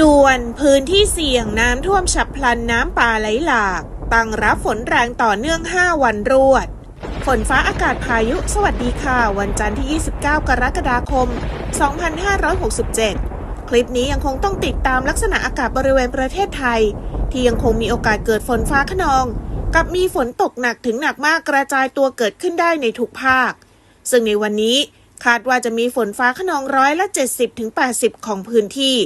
ด่วนพื้นที่เสี่ยงน้ำท่วมฉับพลันน้ำป่าไหลหลาก ตั้งรับฝนแรงต่อเนื่อง 5 วันรวด ฝนฟ้าอากาศพายุสวัสดีค่ะ วันจันทร์ที่ 29 กรกฎาคม 2567 คลิปนี้ยังคงต้องติดตามลักษณะอากาศบริเวณประเทศไทย ที่ยังคงมีโอกาสเกิดฝนฟ้าขนอง กับมีฝนตกหนักถึงหนักมากกระจายตัวเกิดขึ้นได้ในทุกภาค ซึ่งในวันนี้คาดว่าจะมีฝนฟ้าขนองร้อยละ 70-80 ของพื้นที่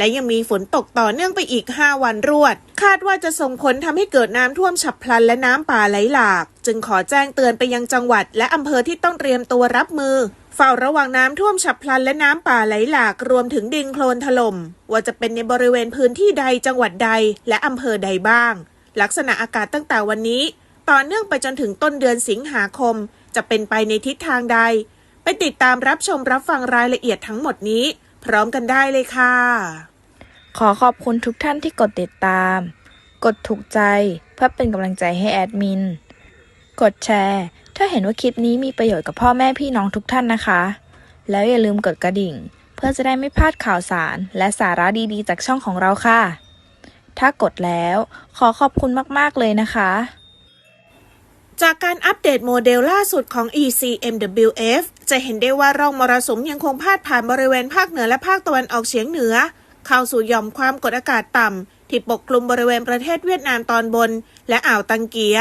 และยังมีฝนตกต่อเนื่องไปอีก 5 วันรวด คาดว่าจะส่งผลทำให้เกิดน้ำท่วมฉับพลันและน้ำป่าไหลหลาก จึงขอแจ้งเตือนไปยังจังหวัด และอำเภอที่ต้องเตรียมตัวรับมือ เฝ้าระวังน้ำท่วมฉับพลันและน้ำป่าไหลหลากรวมถึงดินโคลนถล่มว่าจะเป็นในบริเวณพื้นที่ใดจังหวัดใดและอำเภอใดบ้าง ลักษณะอากาศตั้งแต่วันนี้ ต่อเนื่องไปจนถึงต้นเดือนสิงหาคม จะเป็นไปในทิศทางใด ไปติดตามรับชมรับฟังรายละเอียดทั้งหมดนี้ พร้อมกันได้เลยค่ะ ขอขอบคุณทุกท่านที่กดติดตาม กดถูกใจเพื่อเป็นกำลังใจให้แอดมิน กดแชร์ ถ้าเห็นว่าคลิปนี้มีประโยชน์กับพ่อแม่พี่น้องทุกท่านนะคะ แล้วอย่าลืมกดกระดิ่ง เพื่อจะได้ไม่พลาดข่าวสาร และสาระดีๆ จากช่องของเราค่ะ ถ้ากดแล้วขอขอบคุณมากๆเลยนะคะ จากการอัปเดตโมเดลล่าสุดของ ECMWF จะเห็นได้ว่าร่องมรสุมยังคงพาดผ่านบริเวณภาคเหนือและภาคตะวันออกเฉียงเหนือ เข้าสู่ย่อมความกดอากาศต่ำที่ปกคลุมบริเวณประเทศเวียดนามตอนบน และอ่าวตังเกีย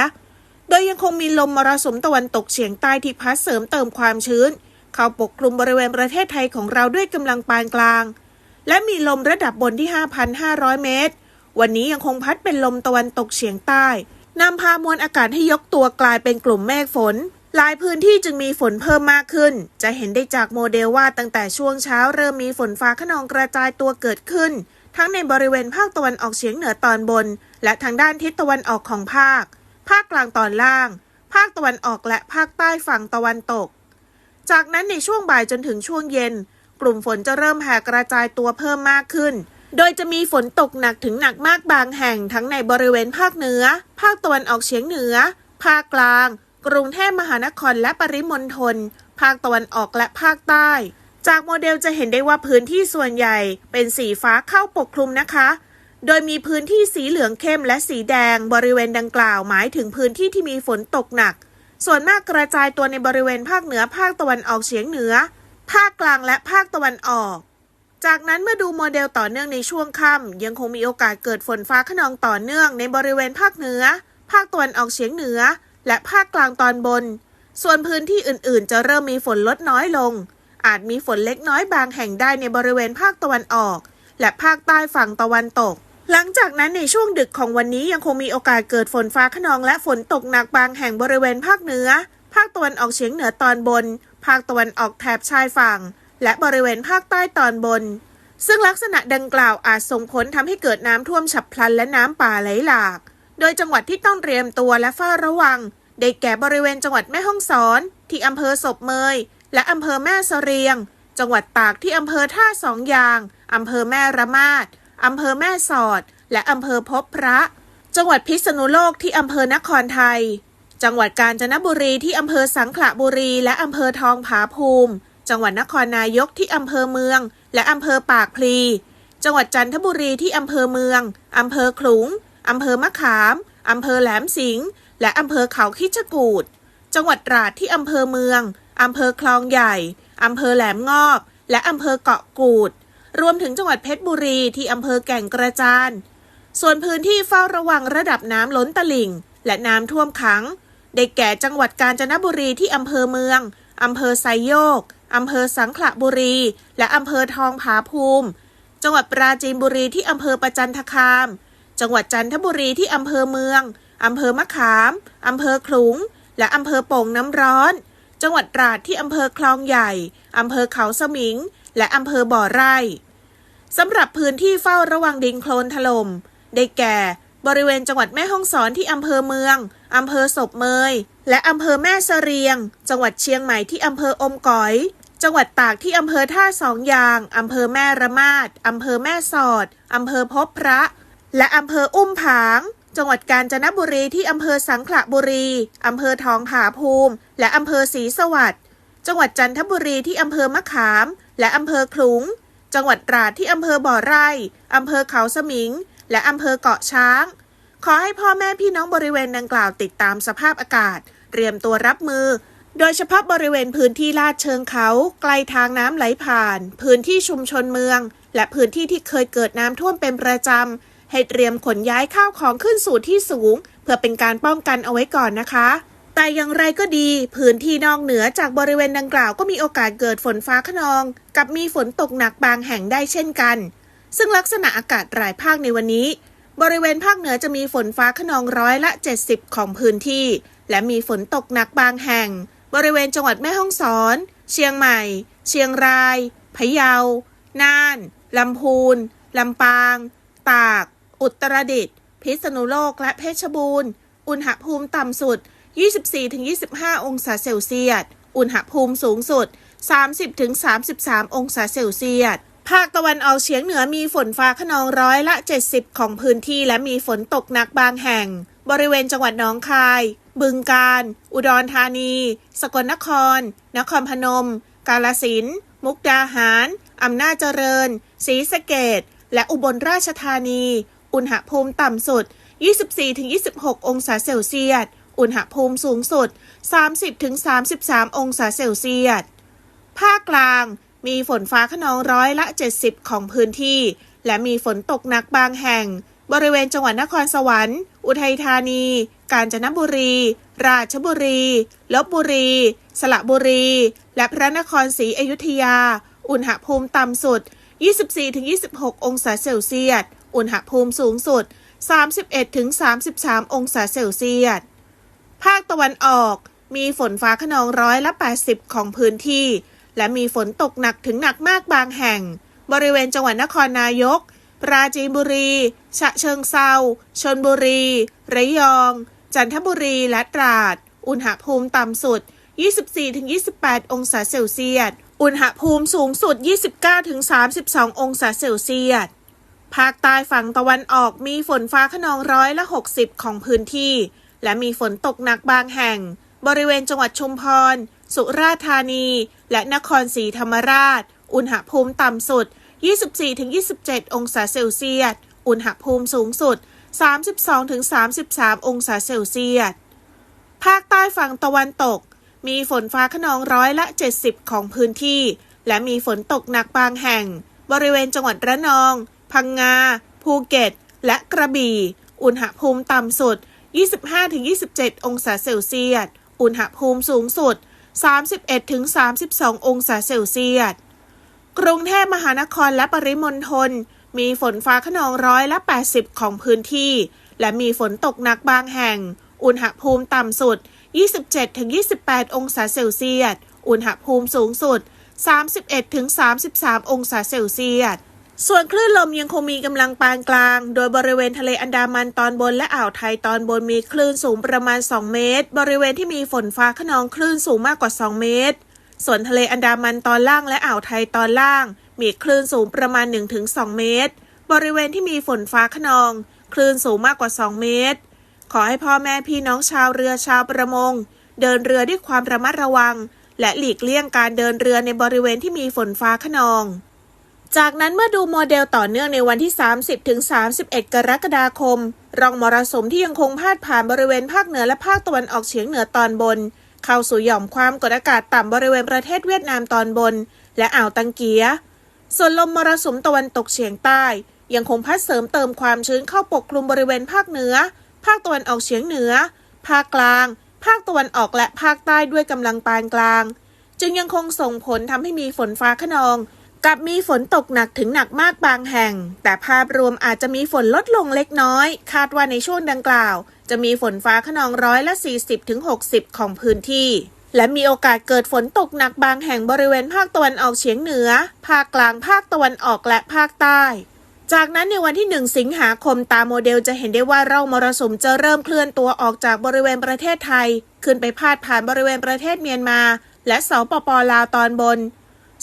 โดยยังคงมีลมมรสุมตะวันตกเฉียงใต้ที่พัดเสริมเติมความชื้น เข้าปกคลุมบริเวณประเทศไทยของเราด้วยกำลังปานกลาง และมีลมระดับบนที่ 5,500 เมตร วันนี้ยังคงพัดเป็นลมตะวันตกเฉียงใต้นำพามวลอากาศให้ยกตัวกลายเป็นกลุ่มเมฆฝน หลายพื้นที่จึงมีฝนเพิ่มมากขึ้น จะเห็นได้จากโมเดลว่าตั้งแต่ช่วงเช้าเริ่มมีฝนฟ้าขนองกระจายตัวเกิดขึ้น ทั้งในบริเวณภาคตะวันออกเฉียงเหนือตอนบน และทางด้านทิศตะวันออกของภาค ภาคกลางตอนล่าง ภาคตะวันออกและภาคใต้ฝั่งตะวันตก จากนั้นในช่วงบ่ายจนถึงช่วงเย็น กลุ่มฝนจะเริ่มแผ่กระจายตัวเพิ่มมากขึ้น โดยจะมีฝนตกหนักถึงหนักมากบางแห่งทั้งในบริเวณภาคเหนือ ภาคตะวันออกเฉียงเหนือ ภาคกลาง กรุงเทพมหานครและปริมณฑล ภาคตะวันออกและภาคใต้ จากโมเดลจะเห็นได้ว่าพื้นที่ส่วนใหญ่เป็นสีฟ้าเข้าปกคลุมนะคะ โดยมีพื้นที่สีเหลืองเข้มและสีแดงบริเวณดังกล่าวหมายถึงพื้นที่ที่มีฝนตกหนัก ส่วนมากกระจายตัวในบริเวณภาคเหนือภาคตะวันออกเฉียงเหนือ ภาคกลางและภาคตะวันออกจากนั้นเมื่อดูโมเดลต่อเนื่องในช่วงค่ำยังคงมีโอกาสเกิดฝนฟ้าขนองต่อเนื่องในบริเวณภาคเหนือ ภาคตะวันออกเฉียงเหนือ และภาคกลางตอนบน ส่วนพื้นที่อื่นๆ จะเริ่มมีฝนลดน้อยลง อาจมีฝนเล็กน้อยบางแห่งได้ในบริเวณภาคตะวันออก และภาคใต้ฝั่งตะวันตก หลังจากนั้นในช่วงดึกของวันนี้ยังคงมีโอกาสเกิดฝนฟ้าขนองและฝนตกหนักบางแห่งบริเวณภาคเหนือ ภาคตะวันออกเฉียงเหนือตอนบน ภาคตะวันออกแถบชายฝั่ง และบริเวณภาคใต้ตอนบน ซึ่งลักษณะดังกล่าวอาจส่งผลทำให้เกิดน้ำท่วมฉับพลันและน้ำป่าไหลหลาก โดยจังหวัดที่ต้องเตรียมตัวและเฝ้าระวัง ได้แก่บริเวณจังหวัดแม่ฮ่องสอน ที่อำเภอศพเมย และอำเภอแม่เสรียง จังหวัดตากที่อำเภอท่าสองยางอำเภอแม่ระมาดอำเภอแม่สอด และอำเภอพบพระ จังหวัดพิษณุโลกที่อำเภอนครไทย จังหวัดกาญจนบุรีที่อำเภอสังขละบุรี และอำเภอทองผาภูมิ จังหวัดนครนายกที่อำเภอเมือง และอำเภอปากพลี จังหวัดจันทบุรีที่อำเภอเมืองอำเภอขลุง อำเภอมะขาม อำเภอแหลมสิงห์ และอำเภอเขาคิดจกูด จังหวัดตราดที่อำเภอเมือง อำเภอคลองใหญ่ อำเภอแหลมงอบ และอำเภอเกาะกูด รวมถึงจังหวัดเพชรบุรีที่อำเภอแก่งกระจาน ส่วนพื้นที่เฝ้าระวังระดับน้ำล้นตลิ่ง และน้ำท่วมขัง ได้แก่จังหวัดกาญจนบุรีที่อำเภอเมือง อำเภอไซโยก อำเภอสังขละบุรี และอำเภอทองผาภูมิ จังหวัดปราจีนบุรีที่อำเภอประจันทคาม จังหวัดจันทบุรีที่อำเภอเมือง อำเภอมะขาม อำเภอขลุง และอำเภอโป่งน้ำร้อน จังหวัดตราดที่อำเภอคลองใหญ่ อำเภอเขาสมิง และอำเภอบ่อไร่สำหรับพื้นที่เฝ้าระวังดินโคลนถล่ม ได้แก่ บริเวณจังหวัดแม่ฮ่องสอนที่อำเภอเมือง อำเภอศพเมย และอำเภอแม่เสรียง จังหวัดเชียงใหม่ที่อำเภออมก๋อย จังหวัดตากที่อำเภอท่าสองยาง อำเภอแม่ระมาด อำเภอแม่สอด อำเภอพบพระ และอำเภออุ้มผาง จังหวัดกาญจนบุรีที่อำเภอสังขละบุรีอำเภอทองผาภูมิ และอำเภอศรีสวัสดิ์จังหวัดจันทบุรีที่อำเภอมะขาม และอำเภอขลุง จังหวัดตราดที่อำเภอบ่อไร่อำเภอเขาสมิง และอำเภอเกาะช้าง ขอให้พ่อแม่พี่น้องบริเวณดังกล่าวติดตามสภาพอากาศ เตรียมตัวรับมือ โดยเฉพาะบริเวณพื้นที่ลาดเชิงเขาใกล้ทางน้ำไหลผ่าน พื้นที่ชุมชนเมือง และพื้นที่ที่เคยเกิดน้ำท่วมเป็นประจำ ให้เตรียมขนย้ายข้าวของขึ้นสู่ที่สูง เพื่อเป็นการป้องกันเอาไว้ก่อนนะคะ แต่อย่างไรก็ดี พื้นที่นอกเหนือจากบริเวณดังกล่าวก็มีโอกาสเกิดฝนฟ้าขนอง กับมีฝนตกหนักบางแห่งได้เช่นกัน ซึ่งลักษณะอากาศรายภาคในวันนี้ บริเวณภาคเหนือจะมีฝนฟ้าขนองร้อยละ 70 ของพื้นที่ และมีฝนตกหนักบางแห่ง บริเวณจังหวัดแม่ฮ่องสอน เชียงใหม่ เชียงราย พะเยา น่าน ลำพูน ลำปาง ตาก อุตรดิตถ์พิษณุโลกและเพชรบูรณ์ อุณหภูมิต่ำสุด 24-25 องศาเซลเซียส อุณหภูมิสูงสุด 30-33 องศาเซลเซียส ภาคตะวันออกเฉียงเหนือมีฝนฟ้าขนองร้อยละ 70 ของพื้นที่และมีฝนตกหนักบางแห่ง บริเวณจังหวัดหนองคาย บึงกาฬ อุดรธานี สกลนคร นครพนม กาลสิน มุกดาหาร อำนาจเจริญ ศรีสะเกดและอุบลราชธานี อุณหภูมิต่ำสุด 24-26 องศาเซลเซียส อุณหภูมิสูงสุด 30-33 องศาเซลเซียส ภาคกลางมีฝนฟ้าขนองร้อยละ 70 ของพื้นที่ และมีฝนตกหนักบางแห่ง บริเวณจังหวัดนครสวรรค์ อุทัยธานี กาญจนบุรี ราชบุรี ลบบุรี สระบุรี และพระนครศรีอยุธยา อุณหภูมิต่ำสุด 24-26 องศาเซลเซียส อุณหภูมิสูงสุด 31-33 องศาเซลเซียส ภาคตะวันออกมีฝนฟ้าขนองร้อยละ 80 ของพื้นที่ และมีฝนตกหนักถึงหนักมากบางแห่ง บริเวณจังหวัดนครนายก ปราจีนบุรี ฉะเชิงเซาชนบุรี ระยอง จันทบุรีและตราด อุณหภูมิต่ำสุด 24-28 องศาเซลเซียส อุณหภูมิสูงสุด 29-32 องศาเซลเซียส ภาคใต้ฝั่งตะวันออกมีฝนฟ้าขนองร้อยละ 60 ของพื้นที่ และมีฝนตกหนักบางแห่ง บริเวณจังหวัดชุมพร สุราษฎร์ธานี และนครศรีธรรมราช อุณหภูมิต่ำสุด 24-27 องศาเซลเซียส อุณหภูมิสูงสุด 32-33 องศาเซลเซียส ภาคใต้ฝั่งตะวันตก มีฝนฟ้าขนองร้อยละ 70 ของพื้นที่ และมีฝนตกหนักบางแห่ง บริเวณจังหวัดระนอง พังงา ภูเก็ต และกระบี่ อุณหภูมิต่ำสุด 25-27 องศาเซลเซียส อุณหภูมิสูงสุด 31-32 องศาเซลเซียส กรุงเทพมหานครและปริมณฑลมีฝนฟ้าขนองร้อยละ 80 ของพื้นที่ และมีฝนตกหนักบางแห่ง อุณหภูมิต่ำสุด 27-28 องศาเซลเซียส อุณหภูมิสูงสุด 31-33 องศาเซลเซียส ส่วนคลื่นลมยังคงมีกำลังปานกลาง โดยบริเวณทะเลอันดามันตอนบนและอ่าวไทยตอนบนมีคลื่นสูงประมาณ 2 เมตร บริเวณที่มีฝนฟ้าขนองคลื่นสูงมากกว่า 2 เมตร ส่วนทะเลอันดามันตอนล่างและอ่าวไทยตอนล่าง มีคลื่นสูงประมาณ 1-2 เมตร บริเวณที่มีฝนฟ้าขนอง คลื่นสูงมากกว่า 2 เมตร ขอให้พ่อแม่พี่น้องชาวเรือชาวประมง เดินเรือด้วยความระมัดระวัง และหลีกเลี่ยงการเดินเรือในบริเวณที่มีฝนฟ้าขนอง จากนั้นเมื่อดูโมเดลต่อเนื่องในวันที่ 30ถึง31 กรกฎาคม รองมรสุมที่ยังคงพาดผ่านบริเวณภาคเหนือและภาคตะวันออกเฉียงเหนือตอนบน เข้าสู่หย่อมความกดอากาศต่ำบริเวณประเทศเวียดนามตอนบน และอ่าวตังเกีย ส่วนลมมรสุมตะวันตกเฉียงใต้ ยังคงพัดเสริมเติมความชื้นเข้าปกคลุมบริเวณภาคเหนือ ภาคตะวันออกเฉียงเหนือ ภาคกลาง ภาคตะวันออกและภาคใต้ด้วยกำลังปานกลาง จึงยังคงส่งผลทำให้มีฝนฟ้าขนอง กับมีฝนตกหนักถึงหนักมากบางแห่ง แต่ภาพรวมอาจจะมีฝนลดลงเล็กน้อย คาดว่าในช่วงดังกล่าว จะมีฝนฟ้าขนองร้อยละ 40-60 ของพื้นที่ และมีโอกาสเกิดฝนตกหนักบางแห่งบริเวณภาคตะวันออกเฉียงเหนือ ภาคกลางภาคตะวันออกและภาคใต้ จากนั้นในวันที่ 1 สิงหาคมตามโมเดลจะเห็นได้ว่าร่องมรสุมจะเริ่มเคลื่อนตัวออกจากบริเวณประเทศไทย ขึ้นไปพาดผ่านบริเวณประเทศเมียนมา และสปปลาวตอนบน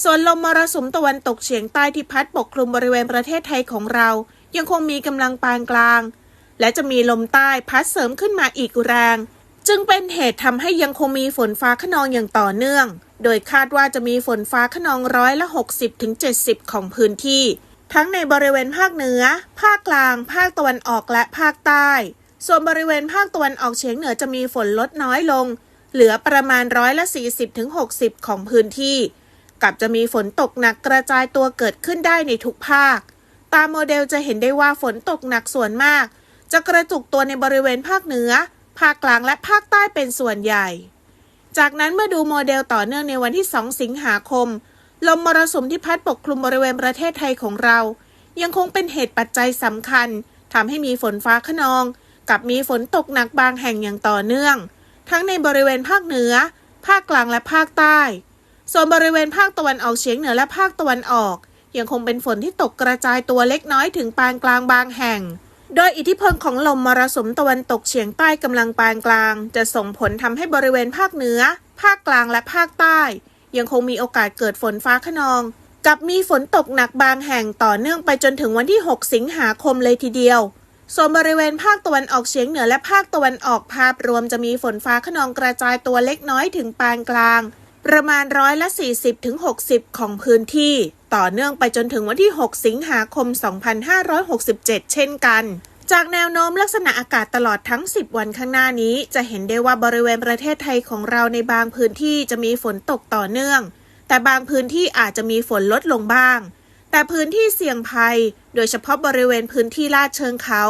ส่วนลมมรสุมตะวันตกเฉียงใต้ที่พัดปกคลุมบริเวณประเทศไทยของเรา ยังคงมีกำลังปานกลาง และจะมีลมใต้พัดเสริมขึ้นมาอีกแรง จึงเป็นเหตุทำให้ยังคงมีฝนฟ้าขนองอย่างต่อเนื่อง โดยคาดว่าจะมีฝนฟ้าขนองร้อยละ 60-70 ของพื้นที่ ทั้งในบริเวณภาคเหนือ ภาคกลาง ภาคตะวันออกและภาคใต้ ส่วนบริเวณภาคตะวันออกเฉียงเหนือจะมีฝนลดน้อยลง เหลือประมาณร้อยละ 40-60 ของพื้นที่ กับจะมีฝนตกหนักกระจายตัวเกิดขึ้นได้ในทุกภาค ตามโมเดลจะเห็นได้ว่าฝนตกหนักส่วนมาก จะกระจุกตัวในบริเวณภาคเหนือ ภาคกลางและภาคใต้เป็นส่วนใหญ่ จากนั้นเมื่อดูโมเดลต่อเนื่องในวันที่ 2 สิงหาคม ลมมรสุมที่พัดปกคลุมบริเวณประเทศไทยของเรา ยังคงเป็นเหตุปัจจัยสำคัญทำให้มีฝนฟ้าขนอง กับมีฝนตกหนักบางแห่งอย่างต่อเนื่อง ทั้งในบริเวณภาคเหนือ ภาคกลางและภาคใต้ ส่วนบริเวณภาคตะวันออกเฉียงเหนือและภาคตะวันออก ยังคงเป็นฝนที่ตกกระจายตัวเล็กน้อยถึงปานกลางบางแห่ง โดยอิทธิพลของลมมรสุมตะวันตกเฉียงใต้กำลังปานกลาง จะส่งผลทำให้บริเวณภาคเหนือ ภาคกลางและภาคใต้ ยังคงมีโอกาสเกิดฝนฟ้าขนอง กับมีฝนตกหนักบางแห่งต่อเนื่องไปจนถึงวันที่ 6 สิงหาคมเลยทีเดียวส่วนบริเวณภาคตะวันออกเฉียงเหนือและภาคตะวันออกภาพรวมจะมีฝนฟ้าขนองกระจายตัวเล็กน้อยถึงปานกลาง ประมาณร้อยละ 40ถึง60 ของพื้นที่ ต่อเนื่องไปจนถึงวันที่ 6 สิงหาคม 2567 เช่นกันจากแนวโน้มลักษณะอากาศตลอดทั้ง 10 วันข้างหน้านี้ จะเห็นได้ว่าบริเวณประเทศไทยของเราในบางพื้นที่จะมีฝนตกต่อเนื่อง แต่บางพื้นที่อาจจะมีฝนลดลงบ้าง แต่พื้นที่เสี่ยงภัย โดยเฉพาะบริเวณพื้นที่ลาดเชิงเขา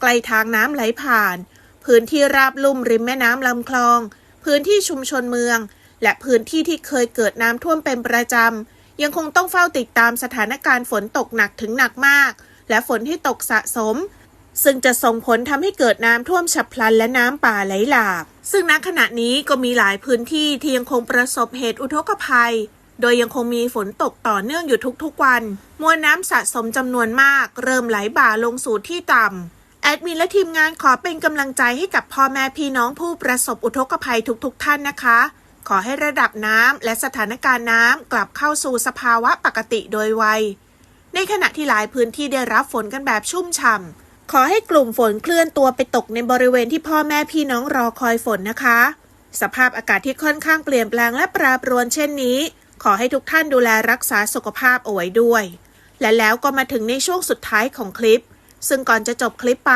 ใกล้ทางน้ำไหลผ่าน พื้นที่ราบลุ่มริมแม่น้ำลำคลอง พื้นที่ชุมชนเมือง และพื้นที่ที่เคยเกิดน้ำท่วมเป็นประจำ ยังคงต้องเฝ้าติดตามสถานการณ์ฝนตกหนักถึงหนักมาก และฝนที่ตกสะสม ซึ่งจะส่งผลทำให้เกิดน้ำท่วมฉับพลันและน้ำป่าไหลหลาก ซึ่งณขณะนี้ก็มีหลายพื้นที่ที่ยังคงประสบเหตุอุทกภัย โดยยังคงมีฝนตกต่อเนื่องอยู่ทุกๆวัน มวลน้ำสะสมจำนวนมาก เริ่มไหลบ่าลงสู่ที่ต่ำแอดมินและทีมงานขอเป็นกำลังใจให้กับพ่อแม่พี่น้องผู้ประสบอุทกภัยทุกๆท่านนะคะ ขอให้ระดับน้ำและสถานการณ์น้ำกลับเข้าสู่สภาวะปกติโดยไว ในขณะที่หลายพื้นที่ได้รับฝนกันแบบชุ่มฉ่ำขอให้กลุ่มฝนเคลื่อนตัวไปตกในบริเวณที่พ่อแม่พี่น้องรอคอยฝนนะคะ สภาพอากาศที่ค่อนข้างเปลี่ยนแปลงและปรปรวนเช่นนี้ ขอให้ทุกท่านดูแลรักษาสุขภาพเอาไว้ด้วย และแล้วก็มาถึงในช่วงสุดท้ายของคลิป ซึ่งก่อนจะจบคลิปไป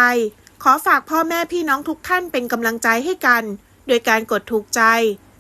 ขอฝากพ่อแม่พี่น้องทุกท่านเป็นกำลังใจให้กัน โดยการกดถูกใจ